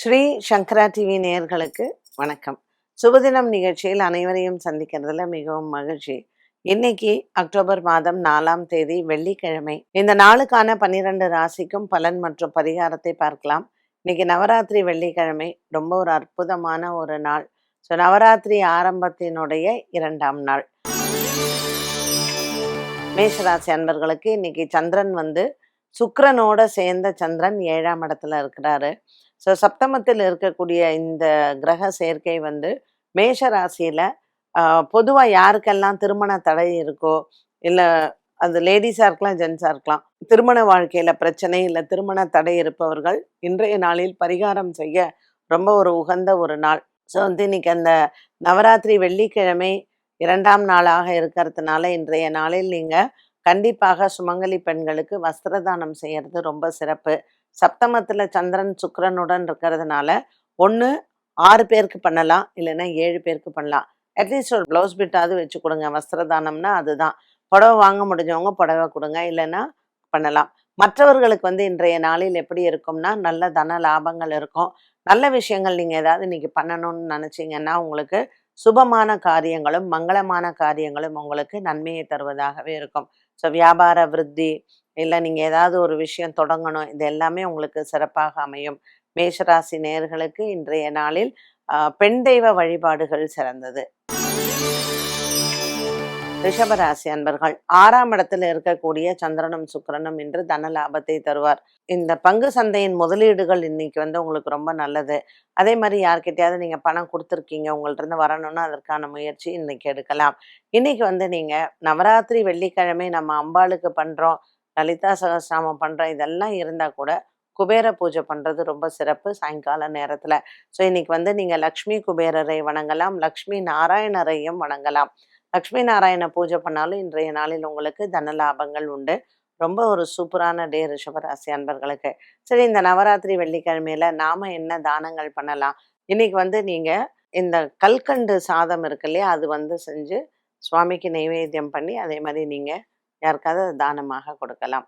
ஸ்ரீ சங்கரா TV நேயர்களுக்கு வணக்கம். சுபதினம் நிகழ்ச்சியில் அனைவரையும் சந்திக்கிறதுல மிகவும் மகிழ்ச்சி. இன்னைக்கு அக்டோபர் மாதம் நாலாம் தேதி வெள்ளிக்கிழமை. இந்த நாளுக்கான பன்னிரண்டு ராசிக்கும் பலன் மற்றும் பரிகாரத்தை பார்க்கலாம். இன்னைக்கு நவராத்திரி வெள்ளிக்கிழமை. ரொம்ப ஒரு அற்புதமான ஒரு நாள். ஸோ நவராத்திரி ஆரம்பத்தினுடைய இரண்டாம் நாள். மேஷராசி அன்பர்களுக்கு இன்னைக்கு சந்திரன் வந்து சுக்கரனோட சேர்ந்த சந்திரன் ஏழாம் இடத்துல இருக்கிறாரு. ஸோ சப்தமத்தில் இருக்கக்கூடிய இந்த கிரக சேர்க்கை வந்து மேஷ ராசியில் பொதுவாக யாருக்கெல்லாம் திருமண தடை இருக்கோ இல்லை அது லேடிஸாக இருக்கலாம் ஜென்ஸாக இருக்கலாம் திருமண வாழ்க்கையில் பிரச்சனை இல்லை திருமண தடை இருப்பவர்கள் இன்றைய நாளில் பரிகாரம் செய்ய ரொம்ப ஒரு உகந்த ஒரு நாள். ஸோ வந்து இன்னைக்கு அந்த நவராத்திரி வெள்ளிக்கிழமை இரண்டாம் நாளாக இருக்கிறதுனால இன்றைய நாளில் நீங்கள் கண்டிப்பாக சுமங்கலி பெண்களுக்கு வஸ்திரதானம் செய்யறது ரொம்ப சிறப்பு. சப்தமத்தில் சந்திரன் சுக்கரனுடன் இருக்கிறதுனால ஒன்று ஆறு பேருக்கு பண்ணலாம் இல்லைன்னா ஏழு பேருக்கு பண்ணலாம். அட்லீஸ்ட் ஒரு ப்ளவுஸ் பிட்டாவது வச்சு கொடுங்க. வஸ்திரதானம்னா அதுதான். புடவை வாங்க முடிஞ்சவங்க புடவை கொடுங்க இல்லைன்னா பண்ணலாம். மற்றவர்களுக்கு வந்து இன்றைய நாளில் எப்படி இருக்கும்னா நல்ல தன லாபங்கள் இருக்கும். நல்ல விஷயங்கள் நீங்கள் ஏதாவது இன்னைக்கு பண்ணணும்னு நினச்சிங்கன்னா உங்களுக்கு சுபமான காரியங்களும் மங்களமான காரியங்களும் உங்களுக்கு நன்மையை தருவதாகவே இருக்கும். ஸோ வியாபார விருத்தி இல்லை நீங்கள் ஏதாவது ஒரு விஷயம் தொடங்கணும் இது எல்லாமே உங்களுக்கு சிறப்பாக அமையும். மேஷராசி நேயர்களுக்கு இன்றைய நாளில் ஆஹ், பெண் தெய்வ வழிபாடுகள் சிறந்தது. ரிஷபராசி அன்பர்கள் ஆறாம் இடத்துல இருக்கக்கூடிய சந்திரனும் சுக்கிரனும் இன்று தன லாபத்தை தருவார். இந்த பங்கு சந்தையின் முதலீடுகள் இன்னைக்கு வந்து உங்களுக்கு ரொம்ப நல்லது. அதே மாதிரி யார்கிட்டயாவது நீங்க பணம் கொடுத்துருக்கீங்க உங்கள்ட்ட இருந்து வரணும்னா அதற்கான முயற்சி இன்னைக்கு எடுக்கலாம். இன்னைக்கு வந்து நீங்க நவராத்திரி வெள்ளிக்கிழமை நம்ம அம்பாளுக்கு பண்றோம் லலிதா சகஸ்ராமம் பண்றோம் இதெல்லாம் இருந்தா கூட குபேர பூஜை பண்றது ரொம்ப சிறப்பு சாயங்கால நேரத்துல. ஸோ இன்னைக்கு வந்து நீங்க லக்ஷ்மி குபேரரை வணங்கலாம் லக்ஷ்மி நாராயணரையும் வணங்கலாம். லக்ஷ்மி நாராயண பூஜை பண்ணாலும் இன்றைய நாளில் உங்களுக்கு தன லாபங்கள் உண்டு. ரொம்ப ஒரு சூப்பரான டே ரிஷபராசி அன்பர்களுக்கு. சரி இந்த நவராத்திரி வெள்ளிக்கிழமையில நாம என்ன தானங்கள் பண்ணலாம்? இன்னைக்கு வந்து நீங்க இந்த கல்கண்டு சாதம் இருக்கு இல்லையா அது வந்து செஞ்சு சுவாமிக்கு நைவேத்தியம் பண்ணி அதே மாதிரி நீங்க யாருக்காவது தானமாக கொடுக்கலாம்.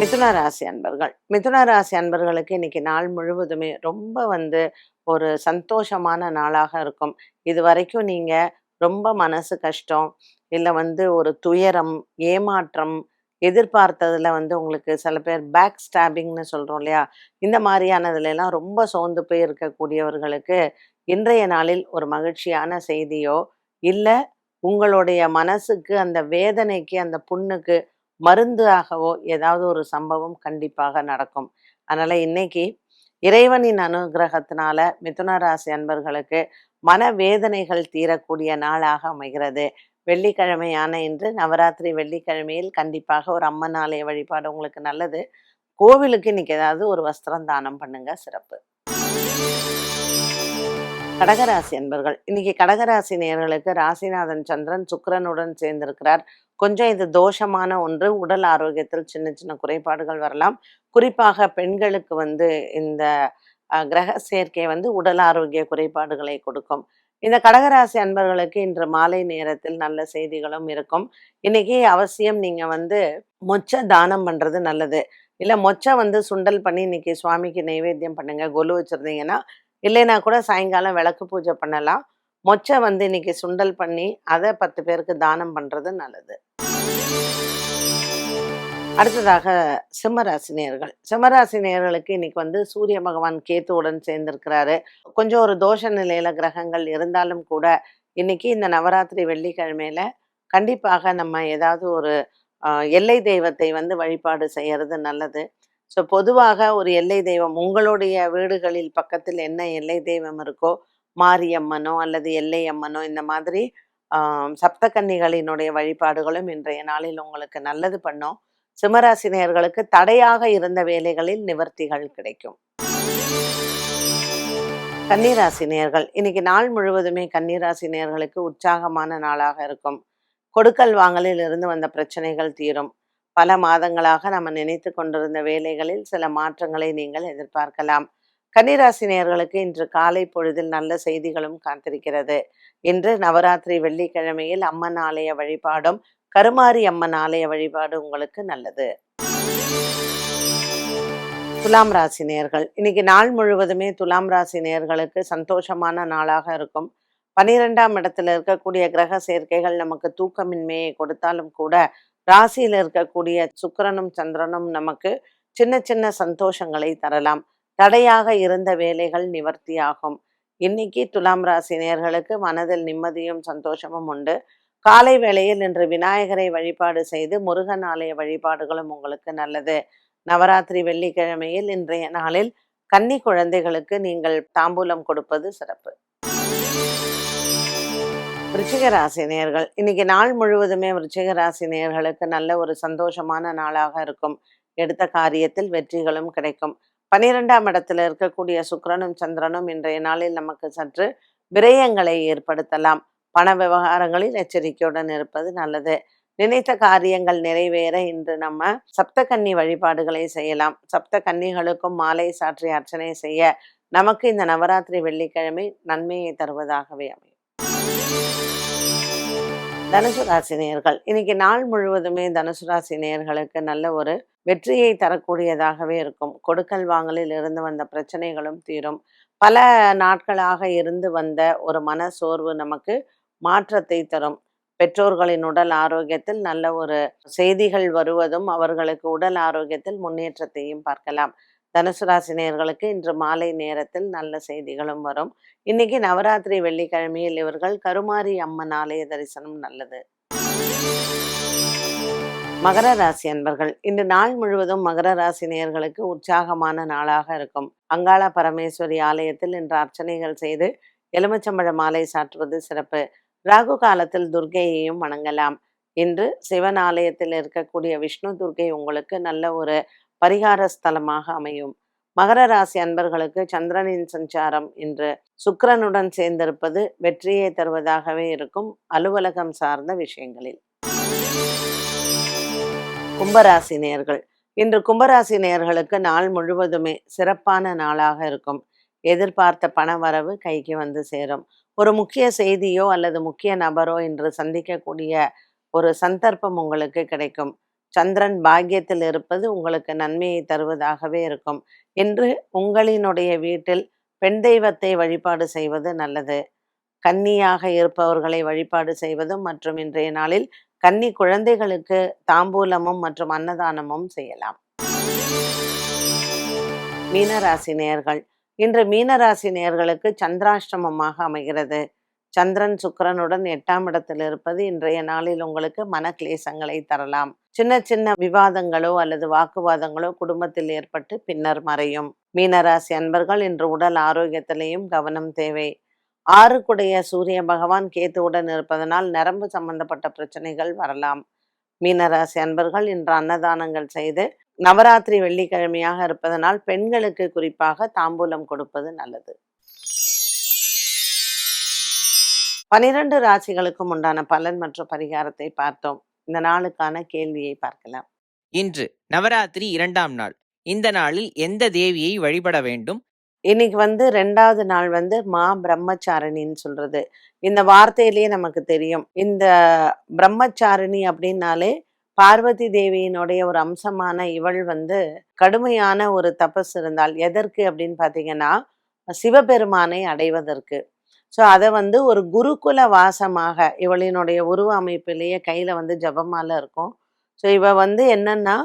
மிதுன ராசி அன்பர்கள். மிதுன ராசி அன்பர்களுக்கு இன்னைக்கு நாள் முழுவதுமே ரொம்ப வந்து ஒரு சந்தோஷமான நாளாக இருக்கும். இது வரைக்கும் நீங்க ரொம்ப மனசு கஷ்டம் இல்லை வந்து ஒரு துயரம் ஏமாற்றம் எதிர்பார்த்ததுல வந்து உங்களுக்கு சில பேர் பேக் ஸ்டாபிங்னு சொல்றோம் இல்லையா? இந்த மாதிரியானதுல எல்லாம் ரொம்ப சோர்ந்து போய் இருக்கக்கூடியவர்களுக்கு இன்றைய நாளில் ஒரு மகிழ்ச்சியான செய்தியோ இல்லை உங்களுடைய மனசுக்கு அந்த வேதனைக்கு அந்த புண்ணுக்கு மருந்து ஆகவோ ஏதாவது ஒரு சம்பவம் கண்டிப்பாக நடக்கும். அதனால இன்னைக்கு இறைவனின் அனுகிரகத்தினால மிதுன ராசி அன்பர்களுக்கு மனவேதனைகள் தீரக்கூடிய நாளாக அமைகிறது. வெள்ளிக்கிழமையான இன்று நவராத்திரி வெள்ளிக்கிழமையில் கண்டிப்பாக ஒரு அம்மன் ஆலய வழிபாடு உங்களுக்கு நல்லது. கோவிலுக்கு இன்னைக்கு ஏதாவது ஒரு வஸ்திரம் தானம் பண்ணுங்க. சிறப்பு. கடகராசி அன்பர்கள். இன்னைக்கு கடகராசி நேர்களுக்கு ராசிநாதன் சந்திரன் சுக்கரனுடன் சேர்ந்திருக்கிறார். கொஞ்சம் இது தோஷமான ஒன்று. உடல் ஆரோக்கியத்தில் சின்ன சின்ன குறைபாடுகள் வரலாம். குறிப்பாக பெண்களுக்கு வந்து இந்த கிரக சேர்க்கை வந்து உடல் ஆரோக்கிய குறைபாடுகளை கொடுக்கும். இந்த கடகராசி அன்பர்களுக்கு இன்று மாலை நேரத்தில் நல்ல செய்திகளும் இருக்கும். இன்னைக்கு அவசியம் நீங்க வந்து மொச்ச தானம் பண்றது நல்லது. இல்ல மொச்சை வந்து சுண்டல் பண்ணி இன்னைக்கு சுவாமிக்கு நைவேத்தியம் பண்ணுங்க. கொலு வச்சிருந்தீங்கன்னா இல்லைன்னா கூட சாயங்காலம் விளக்கு பூஜை பண்ணலாம். மொச்சை வந்து இன்னைக்கு சுண்டல் பண்ணி அதை பத்து பேருக்கு தானம் பண்றது நல்லது. அடுத்ததாக சிம்மராசினியர்கள். சிம்மராசினியர்களுக்கு இன்னைக்கு வந்து சூரிய பகவான் கேத்துவுடன் சேர்ந்திருக்கிறாரு. கொஞ்சம் ஒரு தோஷ நிலையில கிரகங்கள் இருந்தாலும் கூட இன்னைக்கு இந்த நவராத்திரி வெள்ளிக்கிழமையில கண்டிப்பாக நம்ம ஏதாவது ஒரு எல்லை தெய்வத்தை வந்து வழிபாடு செய்யறது நல்லது. ஸோ பொதுவாக ஒரு எல்லை தெய்வம் உங்களுடைய வீடுகளில் பக்கத்தில் என்ன எல்லை தெய்வம் இருக்கோ மாரியம்மனோ அல்லது எல்லை அம்மனோ இந்த மாதிரி ஆஹ், சப்தகன்னிகளினுடைய வழிபாடுகளும் இன்றைய நாளில் உங்களுக்கு நல்லது பண்ணும். சிம்மராசினியர்களுக்கு தடையாக இருந்த வேலைகளில் நிவர்த்திகள் கிடைக்கும். கன்னிராசினியர்கள் இன்னைக்கு நாள் முழுவதுமே கன்னிராசினியர்களுக்கு உற்சாகமான நாளாக இருக்கும். கொடுக்கல் வாங்கலில் இருந்து வந்த பிரச்சனைகள் தீரும். பல மாதங்களாக நம்ம நினைத்து கொண்டிருந்த வேலைகளில் சில மாற்றங்களை நீங்கள் எதிர்பார்க்கலாம். கன்னிராசினியர்களுக்கு இன்று காலை பொழுதில் நல்ல செய்திகளும் காத்திருக்கிறது. இன்று நவராத்திரி வெள்ளிக்கிழமையில் அம்மன் ஆலய வழிபாடும் கருமாரி அம்மன் ஆலய வழிபாடு உங்களுக்கு நல்லது. துலாம் ராசி நேர்கள் இன்னைக்கு நாள் முழுவதுமே துலாம் ராசி நேர்களுக்கு சந்தோஷமான நாளாக இருக்கும். பனிரெண்டாம் இடத்துல இருக்கக்கூடிய கிரக சேர்க்கைகள் நமக்கு தூக்கமின்மையை கொடுத்தாலும் கூட ராசியில் இருக்கக்கூடிய சுக்கரனும் சந்திரனும் நமக்கு சின்ன சின்ன சந்தோஷங்களை தரலாம். தடையாக இருந்த வேலைகள் நிவர்த்தியாகும். இன்னைக்கு துலாம் ராசி நேர்களுக்கு மனதில் நிம்மதியும் சந்தோஷமும் உண்டு. காலை வேளையில் இன்று விநாயகரை வழிபாடு செய்து முருகன் ஆலய வழிபாடுகளும் உங்களுக்கு நல்லது. நவராத்திரி வெள்ளிக்கிழமையில் இன்றைய நாளில் கன்னி குழந்தைகளுக்கு நீங்கள் தாம்பூலம் கொடுப்பது சிறப்பு. விருச்சிக ராசி இன்னைக்கு நாள் முழுவதுமே விருச்சிக ராசி நல்ல ஒரு சந்தோஷமான நாளாக இருக்கும். எடுத்த காரியத்தில் வெற்றிகளும் கிடைக்கும். பனிரெண்டாம் இடத்துல இருக்கக்கூடிய சுக்கிரனும் சந்திரனும் இன்றைய நாளில் நமக்கு சற்று விரயங்களை ஏற்படுத்தலாம். பண விவகாரங்களில் எச்சரிக்கையுடன் இருப்பது நல்லது. நினைத்த காரியங்கள் நிறைவேற இன்று நம்ம சப்த கன்னி வழிபாடுகளை செய்யலாம். சப்த கன்னிகளுக்கும் மாலை சாற்றி அர்ச்சனை செய்ய நமக்கு இந்த நவராத்திரி வெள்ளிக்கிழமை நன்மையை தருவதாகவே அமையும். தனுசு ராசி இன்னைக்கு நாள் முழுவதுமே தனுசு ராசி நல்ல ஒரு வெற்றியை தரக்கூடியதாகவே இருக்கும். கொடுக்கல் வாங்கலில் இருந்து வந்த பிரச்சனைகளும் தீரும். பல நாட்களாக இருந்து வந்த ஒரு மன சோர்வு நமக்கு மாற்றத்தை தரும். பெற்றோர்களின் உடல் ஆரோக்கியத்தில் நல்ல ஒரு செய்திகள் வருவதும் அவர்களுக்கு உடல் ஆரோக்கியத்தில் முன்னேற்றத்தையும் பார்க்கலாம். தனுசு ராசி நேர்களுக்கு இன்று மாலை நேரத்தில் நல்ல செய்திகளும் வரும். இன்னைக்கு நவராத்திரி வெள்ளிக்கிழமையில் இவர்கள் கருமாரி அம்மன் ஆலய தரிசனம் நல்லது. மகர ராசி அன்பர்கள் இன்று நாள் முழுவதும் மகர ராசி நேயர்களுக்கு உற்சாகமான நாளாக இருக்கும். அங்காள பரமேஸ்வரி ஆலயத்தில் இன்று அர்ச்சனைகள் செய்து எலுமிச்சம்பழ மாலை சாற்றுவது சிறப்பு. ராகு காலத்தில் துர்க்கையையும் வணங்கலாம். இன்று சிவன் ஆலயத்தில் இருக்கக்கூடிய விஷ்ணு துர்க்கை உங்களுக்கு நல்ல ஒரு பரிகார ஸ்தலமாக அமையும். மகர ராசி அன்பர்களுக்கு சந்திரனின் சஞ்சாரம் இன்று சுக்கரனுடன் சேர்ந்திருப்பது வெற்றியை தருவதாகவே இருக்கும் அலுவலகம் சார்ந்த விஷயங்களில். கும்பராசி நேர்கள். இன்று கும்பராசி நேர்களுக்கு நாள் முழுவதுமே சிறப்பான நாளாக இருக்கும். எதிர்பார்த்த பண வரவு கைக்கு வந்து சேரும். ஒரு முக்கிய செய்தியோ அல்லது முக்கிய நபரோ இன்று சந்திக்கக்கூடிய ஒரு சந்தர்ப்பம் உங்களுக்கு கிடைக்கும். சந்திரன் பாக்கியத்தில் இருப்பது உங்களுக்கு நன்மையை தருவதாகவே இருக்கும். இன்று உங்களினுடைய வீட்டில் பெண் தெய்வத்தை வழிபாடு செய்வது நல்லது. கன்னியாக இருப்பவர்களை வழிபாடு செய்வதும் மற்றும் இன்றைய நாளில் கன்னி குழந்தைகளுக்கு தாம்பூலமும் மற்றும் அன்னதானமும் செய்யலாம். மீனராசி நேயர்கள். இன்று மீனராசி நேயர்களுக்கு சந்திராஷ்டமமாக அமைகிறது. சந்திரன் சுக்கிரனுடன் எட்டாம் இடத்தில் இருப்பது இன்றைய நாளில் உங்களுக்கு மன கிளேசங்களை தரலாம். சின்ன சின்ன விவாதங்களோ அல்லது வாக்குவாதங்களோ குடும்பத்தில் ஏற்பட்டு பின்னர் மறையும். மீனராசி அன்பர்கள் இன்று உடல் ஆரோக்கியத்திலேயும் கவனம் தேவை. ஆறுக்குடைய சூரிய பகவான் கேத்துவுடன் இருப்பதனால் நரம்பு சம்பந்தப்பட்ட பிரச்சனைகள் வரலாம். மீனராசி அன்பர்கள் இன்று அன்னதானங்கள் செய்து நவராத்திரி வெள்ளிக்கிழமையாக இருப்பதனால் பெண்களுக்கு குறிப்பாக தாம்பூலம் கொடுப்பது நல்லது. பனிரெண்டு ராசிகளுக்கும் உண்டான பலன் மற்றும் பரிகாரத்தை பார்த்தோம். இந்த நாளுக்கான கேள்வியை பார்க்கலாம். இன்று நவராத்திரி இரண்டாம் நாள். இந்த நாளில் எந்த தேவியை வழிபட வேண்டும்? இன்னைக்கு வந்து ரெண்டாவது நாள் வந்து மா பிரம்மச்சாரிணின்னு சொல்றது. இந்த வார்த்தையிலேயே நமக்கு தெரியும். இந்த பிரம்மச்சாரிணி அப்படின்னாலே பார்வதி தேவியினுடைய ஒரு அம்சமான இவள் வந்து கடுமையான ஒரு தபஸ் இருந்தால் எதற்கு அப்படின்னு பார்த்தீங்கன்னா சிவபெருமானை அடைவதற்கு. ஸோ அதை வந்து ஒரு குருகுல வாசமாக இவளினுடைய உருவ அமைப்பிலேயே கையில் வந்து ஜபமால இருக்கும். ஸோ இவ வந்து என்னன்னா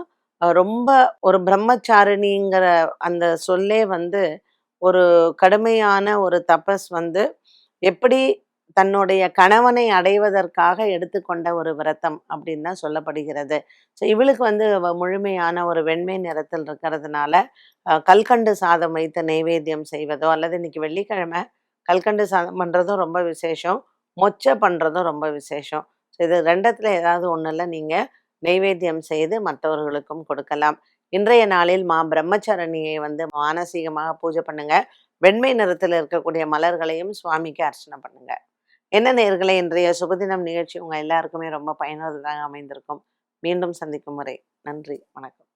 ரொம்ப ஒரு பிரம்மச்சாரிணிங்கிற அந்த சொல்லே வந்து ஒரு கடுமையான ஒரு தபஸ் வந்து எப்படி தன்னுடைய கணவனை அடைவதற்காக எடுத்துக்கொண்ட ஒரு விரதம் அப்படின்னு தான் சொல்லப்படுகிறது. ஸோ இவளுக்கு வந்து முழுமையான ஒரு வெண்மை நிறத்தில் இருக்கிறதுனால கல்கண்டு சாதம் வைத்து நைவேத்தியம் செய்வதோ அல்லது இன்னைக்கு வெள்ளிக்கிழமை கல்கண்டு சாதம் பண்ணுறதும் ரொம்ப விசேஷம். மொச்சை பண்ணுறதும் ரொம்ப விசேஷம். ஸோ இது ரெண்டத்தில் ஏதாவது ஒன்றில் நீங்கள் நெய்வேத்தியம் செய்து மற்றவர்களுக்கும் கொடுக்கலாம். இன்றைய நாளில் மா பிரம்மச்சரணியை வந்து மானசீகமாக பூஜை பண்ணுங்க. வெண்மை நிறத்தில் இருக்கக்கூடிய மலர்களையும் சுவாமிக்கு அர்ச்சனை பண்ணுங்க. என்ன நேர்களை இன்றைய சுபதினம் நிகழ்ச்சி உங்க எல்லாருக்குமே ரொம்ப பயனுள்ளதாக அமைந்திருக்கும். மீண்டும் சந்திக்கும் முறை நன்றி வணக்கம்.